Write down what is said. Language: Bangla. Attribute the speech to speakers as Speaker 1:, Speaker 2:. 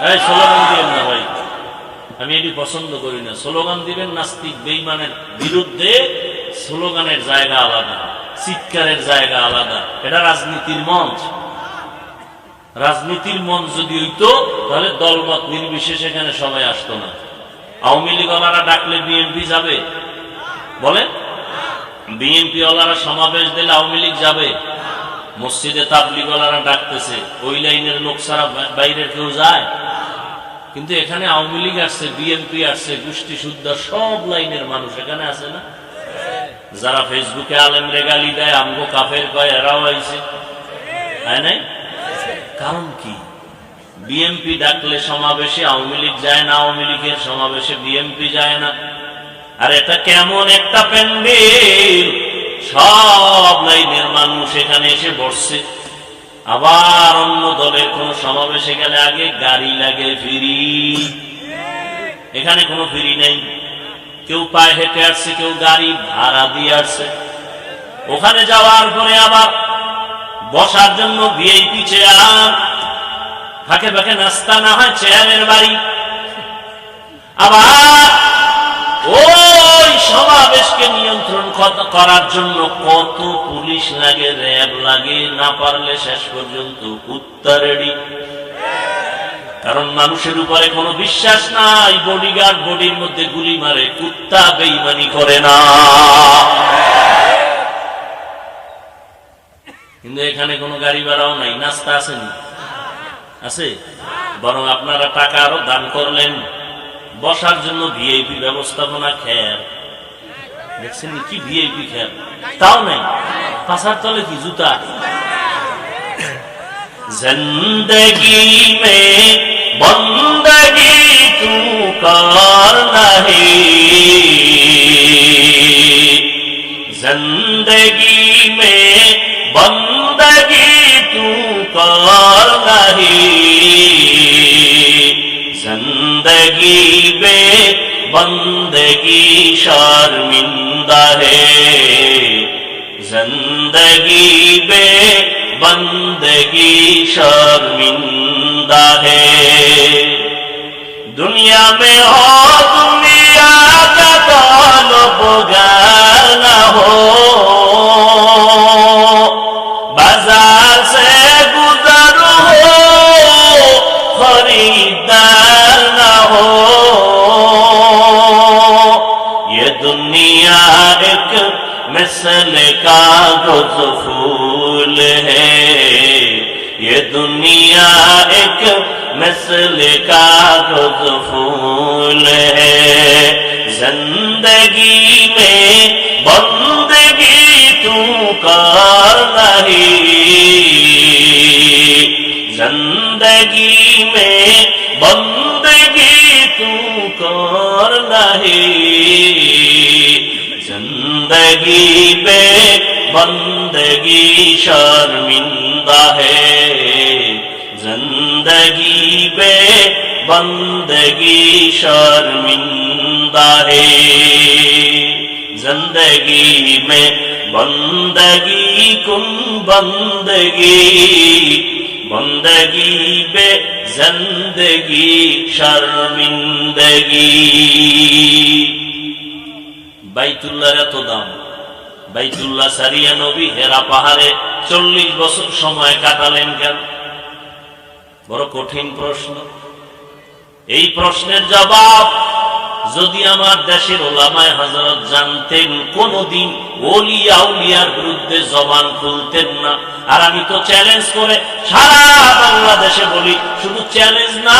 Speaker 1: না আমি এটি পছন্দ করি না। স্লোগান দিবেন নাস্তিক বেইমানের বিরুদ্ধে স্লোগানের জায়গা আলাদা, চিৎকারের জায়গা আলাদা। এটা রাজনীতির মঞ্চ। রাজনীতির মঞ্চ যদি হইতো, তাহলে দলমত নির্বিশেষে এখানে সবাই আসতো না। আওয়ামী লীগ ওনারা ডাকলে বিএনপি যাবে। বলেন? বিএনপি ওলারা সমাবেশ দিলে আওয়ামী লীগ যাবে। মসজিদে তাবলিগ ওলারা ডাকতেছে। ওই লাইনের লোক ছাড়া বা- বাইরের কেউ যায়? কিন্তু এখানে আওয়ামী লীগ আসছে বিএনপি আসছে, গোষ্ঠী শুদ্ধ সব লাইনের মানুষ, এখানে আছে না? যারা ফেসবুকে আলেম রেগালি দেয়, আমগো কাফের কয়, এরাও আইছে। তাই নাই? কারণ কি? বিএনপি ডাকলে সমাবেশে আওয়ামী লীগ যায় না, আওয়ামী লীগের সমাবেশে বিএনপি যায় না। আর এটা কেমন একটা প্যান্ডেল! সব লাইনের মানুষ এখানে এসে বসছে। আবার অন্য দলের কোন সমাবেশে গেলে আগে গাড়ি লাগে, ফিরি। এখানে কোনো ফিরি নেই। কেউ পায়ে হেঁটে আসছে, কেউ গাড়ি ভাড়া দিয়ে আসছে। ওখানে যাওয়ার পরে আবার বসার জন্য ভিআইপি চেয়ার ফাঁকে ফাঁকে নাস্তা না হয় চেয়ারের বাড়ি। আবার ওই সমাবেশকে নিয়ন্ত্রণ কত- করার জন্য কত পুলিশ লাগে, র্যাব লাগে, না পারলে শেষ পর্যন্ত কুত্তা রেডি কারণ মানুষের উপরে কোনো বিশ্বাস নাই বডিগার্ড বডির মধ্যে গুলি মারে, কুত্তা বেইমানি করে না। কিন্তু এখানে কোনো গাড়ি ভাড়াও নাই, নাস্তা আসেনি আছে? বরং আপনারা টাকা আরও দান করলেন। বসার জন্য ভিআইপি ব্যবস্থাপনা খেয়ার দেখছেন কি ভিআইপি খেল তাও নাই পাশার তলে কি জুতা জিন্দগি মে বন্দগি তু কর নাহি জিন্দগি মে বন্দগি তু কর নাহি জিন্দগি মে بندگی شرمندہ ہے زندگی بے بندگی شرمندہ ہے دنیا میں ہو دنیا کا طالب मिसल का गुज फूल है। ये दुनिया एक मिसल का गुज फूल है। ज़िंदगी में बंदगी तू कर नहीं ज़िंदगी में बंदगी तू कर नहीं زندگی پہ بندگی شرمندہ ہے زندگی پہ بندگی شرمندہ ہے زندگی میں بندگی کن بندگی بندگی پہ زندگی شرمندگی বাইতুল্লাহর এত দাম। বাইতুল্লাহ সারিয়া নবী হেরা পাহাড়ে চল্লিশ বছর সময় কাটালেন কেন? বড় কঠিন প্রশ্ন। এই প্রশ্নের জবাব যদি আমার দেশের ওলামায় হজরত জানতেন, কোনদিন ওলিয়া উলিয়ার বিরুদ্ধে জবান খুলতেন না। আর আমি তো চ্যালেঞ্জ করে সারা বাংলাদেশে বলি, শুধু চ্যালেঞ্জ না